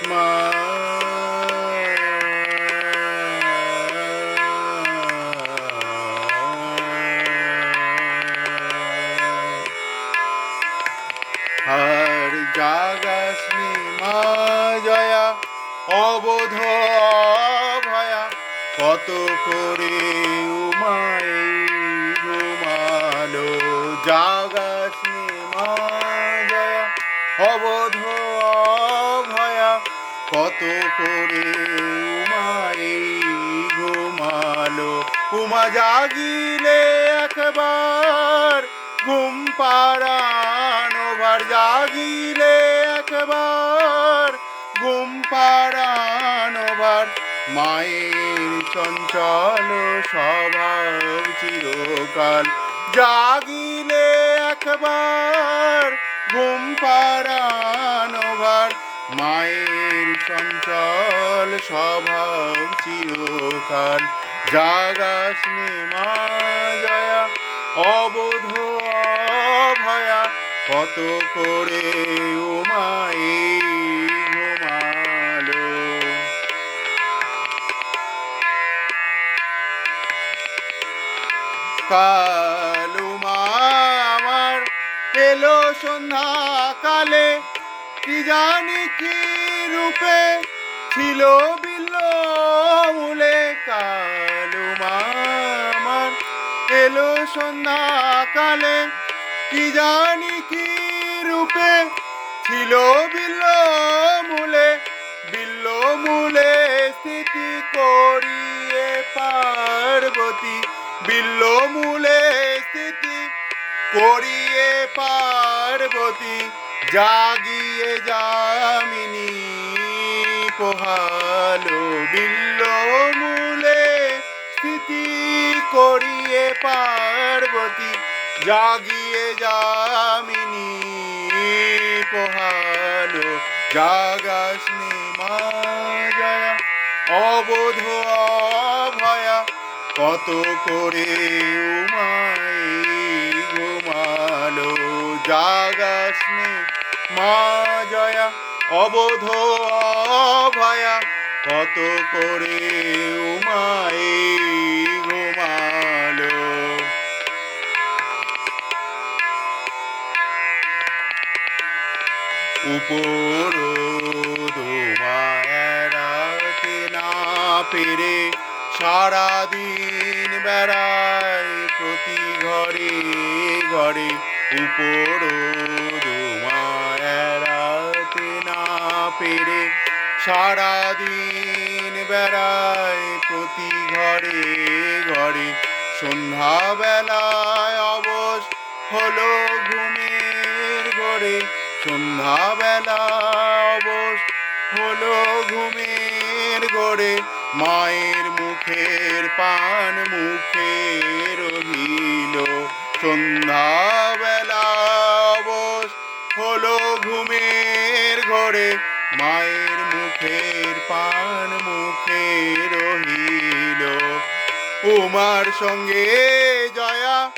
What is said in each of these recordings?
মা হর জাগাশ্মী মা জয়া অবোধ ভয়া কত করে উমা কত করে উমায় ঘুমালো। উমা জাগিলে একবার ঘুম পাড়ানো জাগিলে একবার ঘুম পাড়ানো মায়ের চঞ্চল স্বভাব চিরকাল। জাগিলে একবার ঘুম পাড়ানো মায়ের চঞ্চল স্বভাব চিরকাল। জাগাসনে মা জয়া, অবোধ ভয়া কত করে উমায়ে ঘুমালো। কালু মা আমার এলো সন্ধ্যা কালে কি জানি কি রূপে ছিল মূলে কালু মা আমার এলো সন্ধ্যা কালে। কি জানি কি রূপে ছিল বিল্ল মূলে বিল্ল মূলে স্থিতি করিয়ে পার্বতী। বিল্ল মূলে স্থিতি করিয়ে পার্বতী। জাগিয়ে যামিনী পোহালো বিল্ল মূলে স্থিতি করিয়ে পার্বতী। জাগিয়ে যামিনী পোহালো জাগাসনি মা জয়া। অবোধ ভয়া কত করে উমাই ঘুমালো জাগাসনি মা জয়া, অবোধ ভয়া কত করে উমাই ঘুমালো। উপর ধুমায়ারাতে না পেরে সারাদিন বেড়ায় প্রতি ঘরে ঘরে উপর পেরে সারাদিন বেড়ায় প্রতি ঘরে ঘরে। সন্ধ্যাবেলায় অবশ হলো ঘুমের ঘরে। সন্ধ্যাবেলা অবশ হলো ঘুমের ঘরে। মায়ের মুখের পান মুখে রহিল। সন্ধ্যাবেলা অবশ হলো ঘুমের ঘরে। মায়ের মুখের পান মুখে রহিল। উমার সঙ্গে জয়া,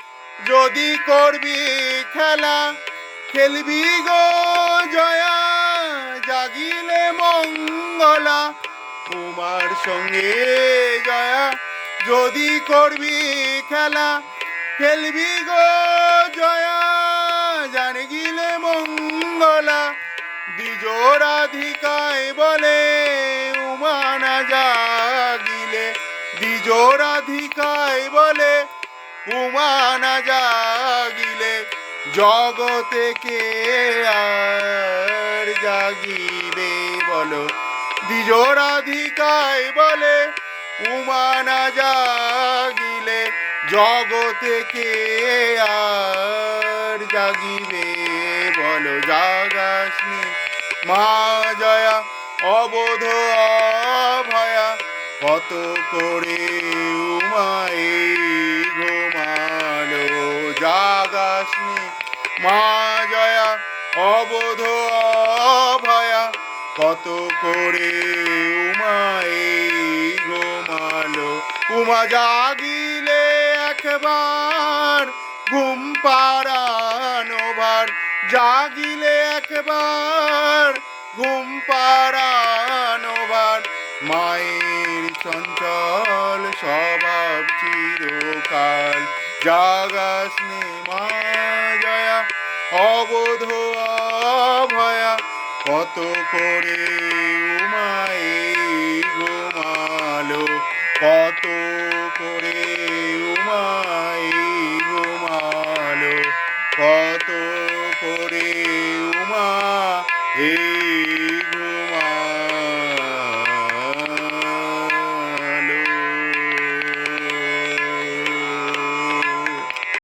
যদি করবি খেলা, খেলবি গো জয়া, জাগিলে মঙ্গলা। উমার সঙ্গে জয়া, যদি করবি খেলা, খেলবি গো জয়া জানে গিলে মঙ্গলা। দ্বিজোরাধিকায় বলে উমানা জাগিলে। দ্বিজোরাধিকায় বলে উমানা জাগিলে। জগতে কে আর জাগিবে বলো। দ্বিজোরাধিকায় বলে উমানা জাগিলে। জগতে কে আর জাগিবে বলো। জাগাসনি মা জয়া, অবোধ ভয়া কত করে উমায়ে ঘুমালো জাগাসনি। মা জয়া, অবোধ ভয়া কত করে উমায়ে ঘুমালো। উমা জাগিলে একবার, ঘুম পাড়ানো ভার জাগিলে একবার ঘুম পাড়ানোবার মায়ের চঞ্চল স্বভাব চিরকাল। জাগাস মা জয়া, অবোধ অভয়া। কত করে মায়ের ঘুমালো, কত Hey.